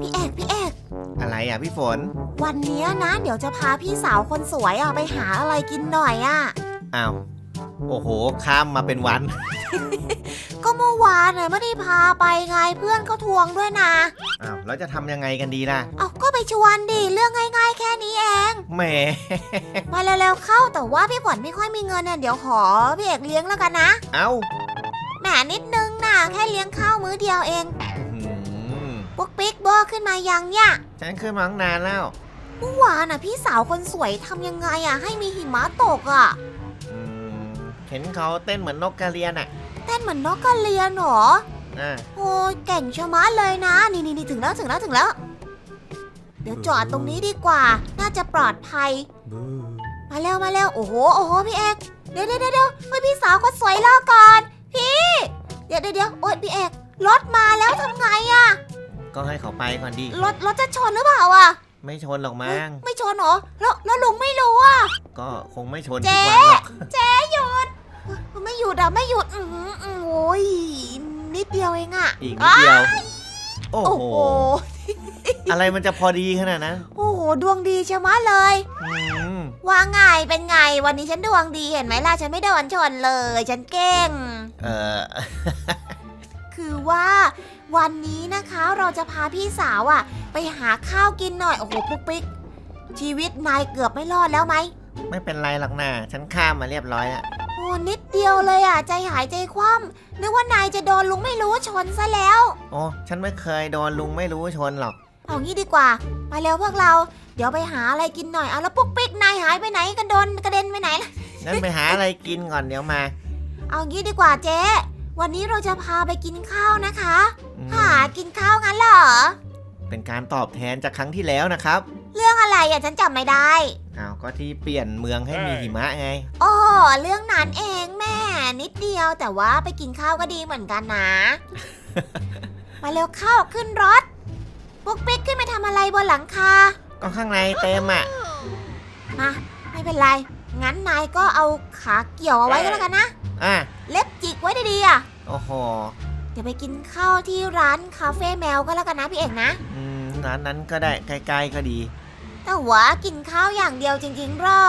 พี่เอกพี่เอก อะไรอะพี่ฝน วันเนี้ยนะ เดี๋ยวจะพาพี่สาวคนสวยอะไปหาอะไรกินหน่อยอะอ้าว โอ้โห ข้ามมาเป็นวัน ก็เมื่อวานน่ะไม่ได้พาไปไงเพื่อนเขาทวงด้วยนะ อ้าวแล้วจะทำยังไงกันดีล่ะ เอาก็ไปชวนดิเรื่องง่ายๆ แค่นี้เอง แหม มาเร็วๆเข้าแต่ว่าพี่ฝนไม่ค่อยมีเงินน่ะเดี๋ยวขอพี่เอกเลี้ยงแล้วกันนะ เอ้า แหมนิดนึงนะแค่เลี้ยงข้าวมื้อเดียวเองอื้อหือ ปุ๊กปิ๊กโบขึ้นมายังเนี่ยฉันขึ้นมาตั้งนานแล้วเมื่อวานน่ะพี่สาวคนสวยทำยังไงอะให้มีหิมะตกอะ อืมเห็นเขาเต้นเหมือนนกกระเรียนอะเต้นเหมือนนกกระเรียนเหรอ อ่าโอ้ยเก่งชะมัดเลยนะ นี่นี่นี่ถึงแล้วถึงแล้วถึงแล้ว เดี๋ยวจอดตรงนี้ดีกว่า น่าจะปลอดภัย มาเร็วมาเร็วโอ้โหโอ้โหพี่เอกเดี๋ยวเดี๋ยวเดี๋ยวเดี๋ยวเฮ้ยพี่สาวคนสวยรอก่อน พี่ เดี๋ยวเดี๋ยวเดี๋ยวโอ๊ยพี่เอกรถมาแล้วทำไงอะ ก็ให้เขาไปก่อนดีรถรถจะชนหรือเปล่าอะไม่ชนหรอกมั้งไม่ชนเหรอแล้วแล้วลุงไม่รู้อะก็คงไม่ชนเจ๊ทุกวันหรอกเจ๊หยุดไม่หยุดอะไม่หยุดอือหืออือโอ้ยนิดเดียวเองอะอีกนิดเดียวโอ้โอ้โหโหอะไรมันจะพอดีขนาดนั้นโอ้โหดวงดีเชียวมะเลยอืมว่าไงเป็นไงวันนี้ฉันดวงดีเห็นไหมล่ะฉันไม่โดนชนเลย ฉันเก่ง เออ คือว่า วันนี้นะคะเราจะพาพี่สาวอะไปหาข้าวกินหน่อย โอ้โหปุ๊กปิ๊ก ชีวิตนายเกือบไม่รอดแล้วไหมไม่เป็นไรหรอกนะฉันข้ามมาเรียบร้อยแล้วโอ้นิดเดียวเลยอะใจหายใจคว่ำนึกว่านายจะโดนลุงไม่รู้ชนซะแล้ว โอ้ฉันไม่เคยโดนลุงไม่รู้ชนหรอก เอางี้ดีกว่า ไปเร็วพวกเรา เดี๋ยวไปหาอะไรกินหน่อย เอาแล้วปุ๊กปิ๊กนายหายไปไหนกันโดนกระเด็นไปไหนล่ะ งั้นไปหาอะไรกินก่อนเดี๋ยวมา เอางี้ดีกว่าเจ๊ วันนี้เราจะพาไปกินข้าวนะคะ อืมหากินข้าวงั้นเหรอ เป็นการตอบแทนจากครั้งที่แล้วนะครับเรื่องอะไรอะฉันจำไม่ได้ อ้าวก็ที่เปลี่ยนเมืองให้มีหิมะไง โอ้เรื่องนั้นเองแม่ นิดเดียวแต่ว่าไปกินข้าวก็ดีเหมือนกันนะ มาเร็วเข้าขึ้นรถปุ๊กปิ๊กขึ้นไปทำอะไรบนหลังคา ก็ข้างในเต็มอะ มา ไม่เป็นไร งั้นนายก็เอาขาเกี่ยวเอาไว้ก็แล้วกันนะ อะ เล็บจิกไว้ดีๆอะ โอ้โหเดี๋ยวไปกินข้าวที่ร้านคาเฟ่แมวก็แล้วกันนะพี่เอกนะ อืมร้านนั้นก็ได้ใกล้ๆก็ดี แต่ว่ากินข้าวอย่างเดียวจริงๆเหรอ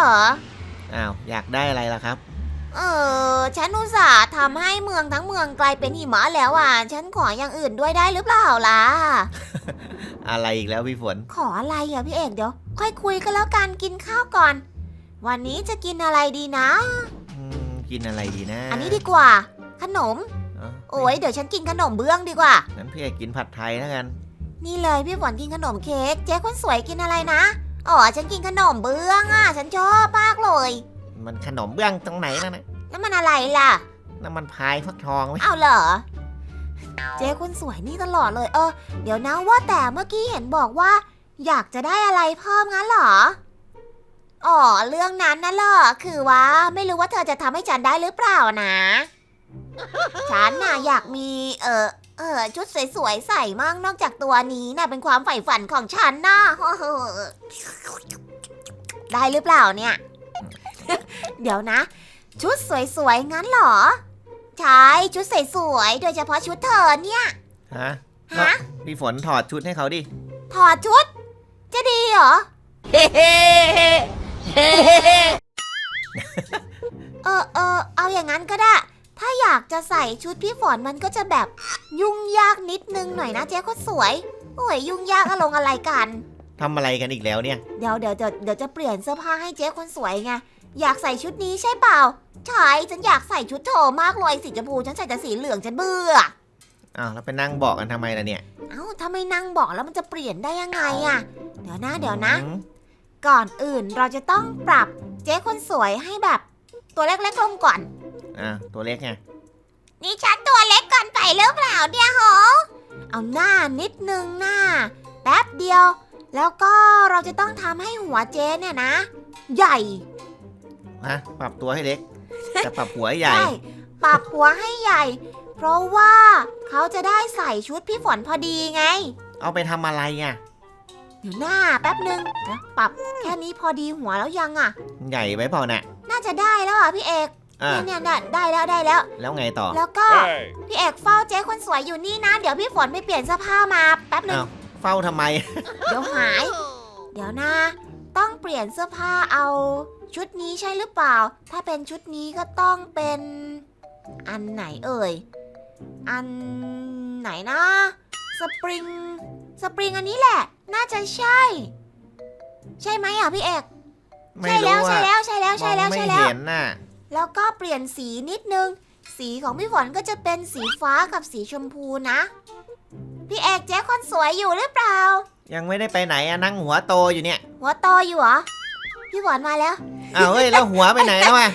อ้าวอยากได้อะไรล่ะครับ เออ ฉันอุตส่าห์ทำให้เมืองทั้งเมืองกลายเป็นหิมะแล้วอะ ฉันขออย่างอื่นด้วยได้หรือเปล่าล่ะ อะไรอีกแล้วพี่ฝน ขออะไรอะพี่เอกเดี๋ยว ค่อยคุยกันแล้วกันกินข้าวก่อน วันนี้จะกินอะไรดีนะ อืมกินอะไรดีนะอันนี้ดีกว่า ขนมเอ้า โอ้ยเดี๋ยวฉันกินขนมเบื้องดีกว่า งั้นพี่เอกกินผัดไทยแล้วกัน นี่เลยพี่ฝนกินขนมเค้กเจ๊คนสวยกินอะไรนะอ๋อฉันกินขนมเบื้องอะ ฉันชอบมากเลย มันขนมเบื้องตรงไหนนะนะแล้วมันอะไรล่ะน้ำมันพายฟักทองไหมเอาเหรอ เจ๊คนสวยนี่ตลอดเลยเออเดี๋ยวนะว่าแต่เมื่อกี้เห็นบอกว่า อยากจะได้อะไรเพิ่มงั้นเหรออ๋อเรื่องนั้นนะเหรอคือว่าไม่รู้ว่าเธอจะทำให้ฉันได้หรือเปล่านะ ฉันน่ะอยากมี เออเออชุดสวยๆใส่มั่งนอกจากตัวนี้น่ะเป็นความใฝ่ฝันของฉันนะได้หรือเปล่าเนี่ย เดี๋ยวนะ ชุดสวยๆงั้นเหรอ ใช่ชุดสวยๆโดยเฉพาะชุดเธอเนี่ยฮะฮะพี่ฝนถอดชุดให้เขาดิ ถอดชุด จะดีเหรอเออเออเอาอย่างนั้นก็ได้ ถ้าอยากจะใส่ชุดพี่ฝนมันก็จะแบบยุ่งยากนิดนึงหน่อยนะเจ๊ก็สวย โอ้ยยุ่งยากอลงอะไรกัน ทำอะไรกันอีกแล้วเนี่ย เดี๋ยวเดี๋ยวเดี๋ยวเดี๋ยวจะเปลี่ยนเสื้อผ้าให้เจ๊คนสวยไง อยากใส่ชุดนี้ใช่เปล่า ใช่ ฉันอยากใส่ชุดโทมากเลยสีชมพู ฉันใส่แต่สีเหลืองฉันเบื่อ อ้าวแล้วไปนั่งบอกกันทำไมล่ะเนี่ยเอ้าถ้าไม่นั่งบอกแล้วมันจะเปลี่ยนได้ยังไงอะเดี๋ยวนะเดี๋ยวนะ อืมก่อนอื่นเราจะต้องปรับเจ๊คนสวยให้แบบ ตัวเล็กๆลงก่อน อะตัวเล็กไงนี่ฉันตัวเล็กเกินไปหรือเปล่าเนี่ยโหเอาหน้านิดนึงหน้าแป๊บเดียว แล้วก็เราจะต้องทำให้หัวเจ๊เนี่ยนะ ใหญ่ฮะปรับตัวให้เล็ก แต่ปรับหัวให้ใหญ่ ปรับหัวให้ใหญ่ เพราะว่าเขาจะได้ใส่ชุดพี่ฝนพอดีไง เอาไปทำอะไรอะเดี๋ยวหน้าแป๊บนึงเดี๋ยวปรับแค่นี้พอดีหัวแล้วยังอะ ใหญ่ไปเปล่าน่ะน่าจะได้แล้วอะพี่เอก อะเนี่ยเนี่ยได้ได้แล้วได้แล้ว แล้วไงต่อแล้วก็พี่เอกเฝ้าเจ๊คนสวยอยู่นี่นะ เดี๋ยวพี่ฝนไปเปลี่ยนเสื้อผ้ามาแป๊บนึงอ้าวเฝ้าทำไม เดี๋ยวหาย เดี๋ยวนะ ต้องเปลี่ยนเสื้อผ้าเอาชุดนี้ใช่หรือเปล่า ถ้าเป็นชุดนี้ก็ต้องเป็น อันไหนเอ่ย อันไหนนะ สปริง สปริงอันนี้แหละ น่าจะใช่ ใช่ไหมอะพี่เอก ไม่ใช่แล้วรู้ใช่อะแล้วใช่แล้วใช่แล้วมองใช่ไม่แล้ว เห็นน่ะ แล้วก็เปลี่ยนสีนิดนึง สีของพี่ฝนก็จะเป็นสีฟ้ากับสีชมพูนะ พี่เอกเจ๊คนสวยอยู่หรือเปล่า ยังไม่ได้ไปไหนอะนั่งหัวโตอยู่เนี่ยหัวโตอยู่เหรอ พี่ฝนมาแล้ว อ้าวเฮ้ยแล้วหัวไปไหนแล้วอะ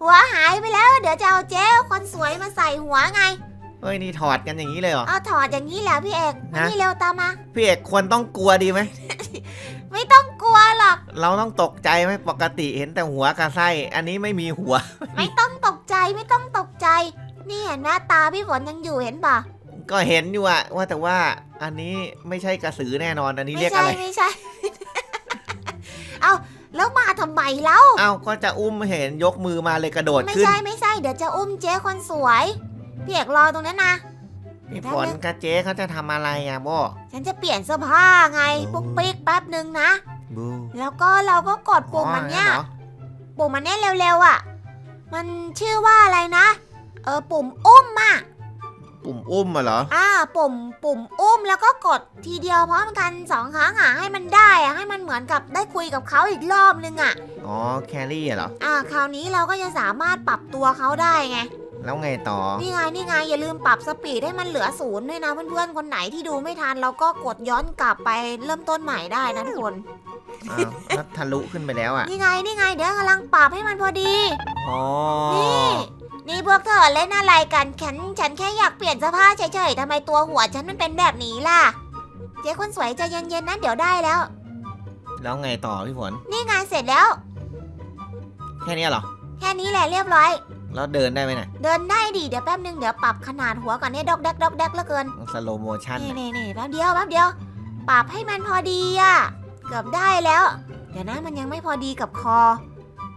หัวหายไปแล้ว เดี๋ยวจะเอาเจ๊คนสวยมาใส่หัวไง เฮ้ยนี่ถอดกันอย่างนี้เลยเหรอ เอาถอดอย่างนี้แหละพี่เอกมาฮะ นี่เร็วตามมา พี่เอกควรต้องกลัวดีไหม ไม่ต้องกลัวหรอก เราต้องตกใจไหมปกติเห็นแต่หัวกับไส้ อันนี้ไม่มีหัว ไม่ต้องตกใจไม่ต้องตกใจ นี่เห็นหน้าตาพี่ฝนยังอยู่เห็นปะก็เห็นอยู่อะว่าแต่ว่าอันนี้ไม่ใช่กระสือแน่นอน อันนี้ไม่เรียกใช่อะไร ไม่ใช่ เอาแล้วมาทำไมเล่าเอ้าก็จะอุ้มเห็นยกมือมาเลยกระโดดไม่ขึ้น ใช่ไม่ใช่ เดี๋ยวจะอุ้มเจ๊คนสวยพี่เอกรอตรงนั้นนะ พี่ฝนกับเจ๊เขาจะทำอะไรอะโบ ฉันจะเปลี่ยนเสื้อผ้าไงโอ้ ปุ๊กปิ๊กแป๊บหนึ่งนะ บูแล้วก็เราก็กดปุ่มมันเนี้ยอ๋อหรอปุ่มมันเนี้ยเร็วๆอะ มันชื่อว่าอะไรนะ เออปุ่มอุ้มอะปุ่มอุ้มมาเหรอ อ่าปุ่มปุ่มอุ้มแล้วก็กดทีเดียวพร้อมกันสองครั้งอะให้มันได้อะให้มันเหมือนกับได้คุยกับเขาอีกรอบนึงอะ อ๋อแครี่อะเหรอ อ่าคราวนี้เราก็จะสามารถปรับตัวเขาได้ไง แล้วไงต่อ นี่ไงนี่ไงอย่าลืมปรับสปีดให้มันเหลือศูนย์ด้วยนะเพื่อนๆคนไหนที่ดูไม่ทันเราก็กดย้อนกลับไปเริ่มต้นใหม่ได้นะทุกคน อ้าวแล้วทะลุขึ้นไปแล้วอะนี่ไงนี่ไงเดี๋ยวกำลังปรับให้มันพอดี อ๋อนี่นี่พวกเธอเล่นอะไรกันฉันฉันแค่อยากเปลี่ยนเสื้อผ้าเฉยๆทำไมตัวหัวฉันมันเป็นแบบนี้ล่ะ เจ๊คนสวยใจเย็นๆนะเดี๋ยวได้แล้ว แล้วไงต่อพี่ฝน นี่งานเสร็จแล้ว แค่เนี้ยเหรอ แค่นี้แหละเรียบร้อย แล้วเดินได้ไหมเนี่ยเดินได้ดิเดี๋ยวแป๊บนึงเดี๋ยวปรับขนาดหัวก่อนเนี่ยดอกแดกดอกแดกเหลือเกินสโลโมชั่นนี่นี่นี่แป๊บเดียวแป๊บเดียว ปรับให้มันพอดีอะเกือบได้แล้ว เดี๋ยวนะมันยังไม่พอดีกับคอ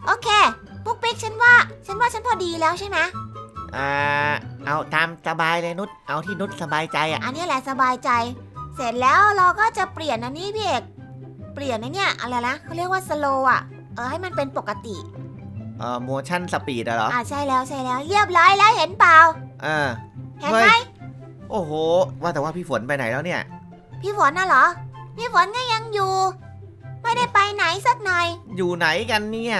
โอเคปุ๊กปิ๊กฉันว่า ฉันว่าฉันพอดีแล้วใช่ไหมอ่าเอาตามสบายเลยนุชเอาที่นุชสบายใจอะอันนี้แหละสบายใจ เสร็จแล้วเราก็จะเปลี่ยนอันนี้พี่เอกเปลี่ยนไอ้เนี่ยอะไรนะเขาเรียกว่าสโลอะเออให้มันเป็นปกติ เอ่อโมชั่นสปีดอะเหรอ อ่าใช่แล้วใช่แล้วเรียบร้อยแล้วเห็นเปล่าเออเห็นไหมเฮ้ยโอ้โห ว่าแต่ว่าพี่ฝนไปไหนแล้วเนี่ย พี่ฝนน่ะเหรอ พี่ฝนก็ยังอยู่ ไม่ได้ไปไหนสักหน่อยอยู่ไหนกันเนี่ย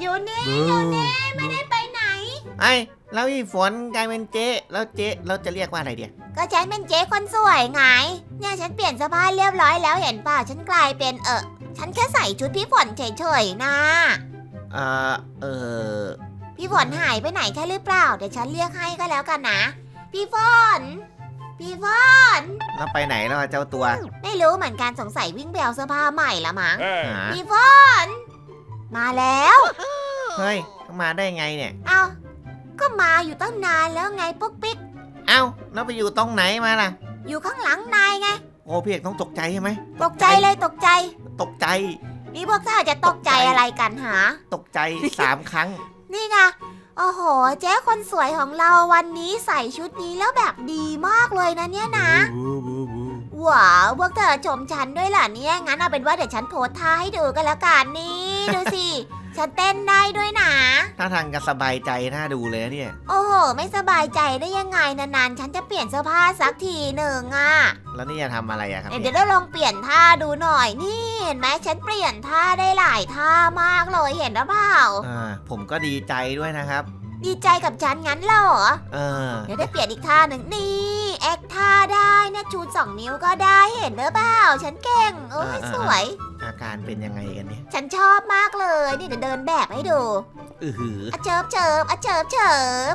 อยู่นี่อยู่นี่ไม่ได้ไปไหน ไอ้แล้วพี่ฝนกลายเป็นเจ๊แล้วเจ๊เราจะเรียกว่าอะไรเดียก็ฉันเป็นเจ๊คนสวยไงเนี่ยฉันเปลี่ยนเสื้อผ้าเรียบร้อยแล้วเห็นเปล่าฉันกลายเป็นเออฉันแค่ใส่ชุดพี่ฝนเฉยๆนะเอ่อเออพี่ฝนหายไปไหนใช่หรือเปล่า เดี๋ยวฉันเรียกให้ก็แล้วกันนะ พี่ฝน พี่ฝน แล้วไปไหนแล้วอะเจ้าตัวไม่รู้เหมือนกันสงสัยวิ่งไปเอาเสื้อผ้าใหม่ละมั้ง หาพี่ฝน มาแล้ว เฮ้ยมาได้ไงเนี่ย เอาก็มาอยู่ตั้งนานแล้วไงปุ๊กปิ๊ก เอ้าแล้วไปอยู่ตรงไหนมาล่ะ อยู่ข้างหลังนายไง โอ้พี่เอกต้องตกใจใช่ไหมตกใจเลยตกใจ ตกใจ นี่พวกเธอจะตกใจอะไรกันหา ตกใจสามครั้ง นี่ไงโอ้โห เจ๊คนสวยของเราวันนี้ใส่ชุดนี้แล้วแบบดีมากเลยนะเนี่ยนะ ว้าวพวกเธอชมฉันด้วยล่ะเนี่ย งั้นเอาเป็นว่าเดี๋ยวฉันโพสท่าให้ดูกันแล้วกันนี่ ดูสิ ฉันเต้นได้ด้วยนะถ้าทางกันสบายใจน่าดูเลยนะเนี่ย โอ้โห ไม่สบายใจได้ยังไงนานๆ ฉันจะเปลี่ยนเสื้อผ้าสักทีหนึ่งอะ แล้วนี่จะทำอะไรอะครับเดี๋ยวเนี่ยเราลองเปลี่ยนท่าดูหน่อยนี่เห็นไหมฉันเปลี่ยนท่าได้หลายท่ามากเลยเห็นหรือเปล่า อ่าผมก็ดีใจด้วยนะครับ ดีใจกับฉันงั้นเหรอเออเดี๋ยวได้เปลี่ยนอีกท่าหนึ่งนี่ แอคท่าได้เนี่ยชูสองนิ้วก็ได้เห็นหรือเปล่า ฉันเก่งโอ้ยอ่าๆสวย อาการเป็นยังไงกันเนี่ยฉันชอบมากเลยนี่เดี๋ยวเดินแบบให้ดูอือหืออะเจิบเจิบอะเจิบเจิบ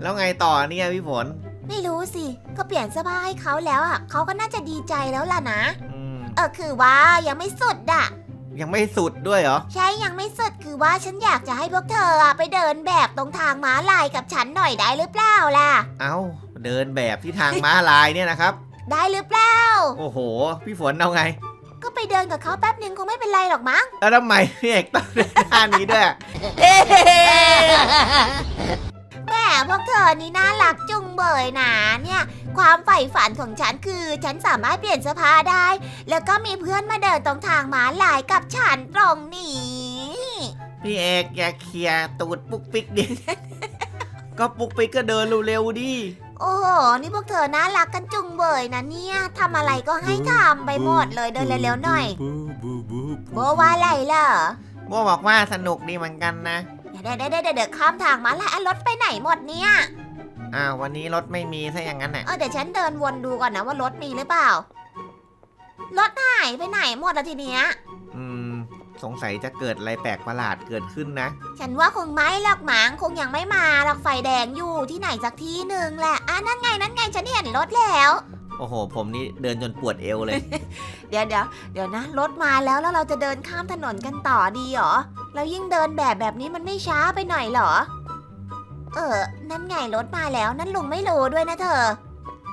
แล้วไงต่อเนี่ยพี่ฝน ไม่รู้สิ ก็เปลี่ยนเสื้อผ้าให้เขาแล้วอะเขาก็น่าจะดีใจแล้วล่ะนะอืมเออคือว่ายังไม่สุดอะ ยังไม่สุดด้วยเหรอ ใช่ยังไม่สุดคือว่าฉันอยากจะให้พวกเธออะไปเดินแบบตรงทางม้าลายกับฉันหน่อยได้หรือเปล่าล่ะ เอ้า เดินแบบที่ทางม้าลายเนี่ยนะครับ ได้หรือเปล่า โอ้โห พี่ฝนเอาไง ก็ไปเดินกับเขาแป๊บหนึ่งคงไม่เป็นไรหรอกมั้ง แล้วทำไมพี่เอกต้องเดินท่านี้ด้วยแหม่ พวกเธอนี่น่ารักจุงเบยนะเนี่ย ความใฝ่ฝันของฉันคือ ฉันสามารถเปลี่ยนเสื้อผ้าได้ แล้วก็มีเพื่อนมาเดินตรงทางม้าลายกับฉันตรงนี้ พี่เอกอย่าเคลียร์ตูดปุ๊กปิ๊กดิ ก็ปุ๊กปิ๊กก็เดินเร็วๆดิ โอ้โห นี่พวกเธอน่ารักกันจุงเบยนะเนี่ยทำอะไรก็ให้ทำไปหมดเลยเดินเร็วๆหน่อยโบว่าอะไรล่ะโบบอกว่าสนุกดีเหมือนกันนะเดี๋ยวเดี๋ยวเดี๋ยวเดี๋ยวข้ามทางม้าลายอะรถไปไหนหมดเนี่ยอ้าววันนี้รถไม่มีซะอย่างนั้นน่ะเออเดี๋ยวฉันเดินวนดูก่อนนะว่ารถมีหรือเปล่ารถหายไปไหนหมดละทีเนี้ย อืม สงสัยจะเกิดอะไรแปลกประหลาดเกิดขึ้นนะ ฉันว่าคงไม่หรอกหมางคงยังไม่มาหรอกไฟแดงอยู่ที่ไหนสักที่หนึ่งแหละอะนั่นไงนั่นไงฉันเห็นรถแล้ว โอ้โห ผมนี่เดินจนปวดเอวเลย เดี๋ยวเดี๋ยวเดี๋ยวนะรถมาแล้วแล้วเราจะเดินข้ามถนนกันต่อดีเหรอแล้วยิ่งเดินแบบแบบนี้มันไม่ช้าไปหน่อยเหรอ เออ นั่นไงรถมาแล้วนั่นลุงไม่รู้ด้วยนะเธอ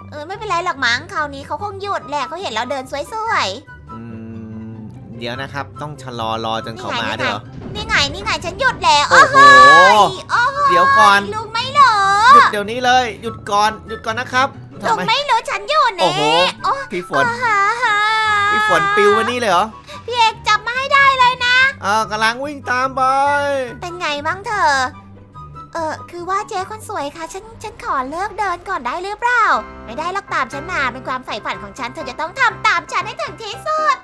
เออไม่เป็นไรหรอกมั้งคราวนี้เขาคงหยุดแหละเขาเห็นเราเดินสวยอืมเดี๋ยวนะครับ ต้องชะลอรอจนเขานี่ไงมาด้วยเหรอๆนี่ไงนี่ไงฉันหยุดแล้วโอ้โหโอ้โหเดี๋ยวก่อน ลุงไม่รู้หยุดเดี๋ยวนี้เลย หยุดก่อน หยุดก่อนนะครับทำลุงไม ไม่รู้ฉันหยุดโอ้เน่โหพี่ฝน ฮ่าฮ่าพี่ ฝนปิวมานี่เลยเหรอ พี่เอกจับมาให้ได้เลยนะ อ่ากำลังวิ่งตามไป เป็นไงบ้างเธอ เออคือว่าเจ๊คนสวยคะฉันฉันขอเลิกเดินก่อนได้หรือเปล่า ไม่ได้หรอกตามฉันมาเป็นความใฝ่ฝันของฉันเธอจะต้องทำตามฉันให้ถึงที่สุด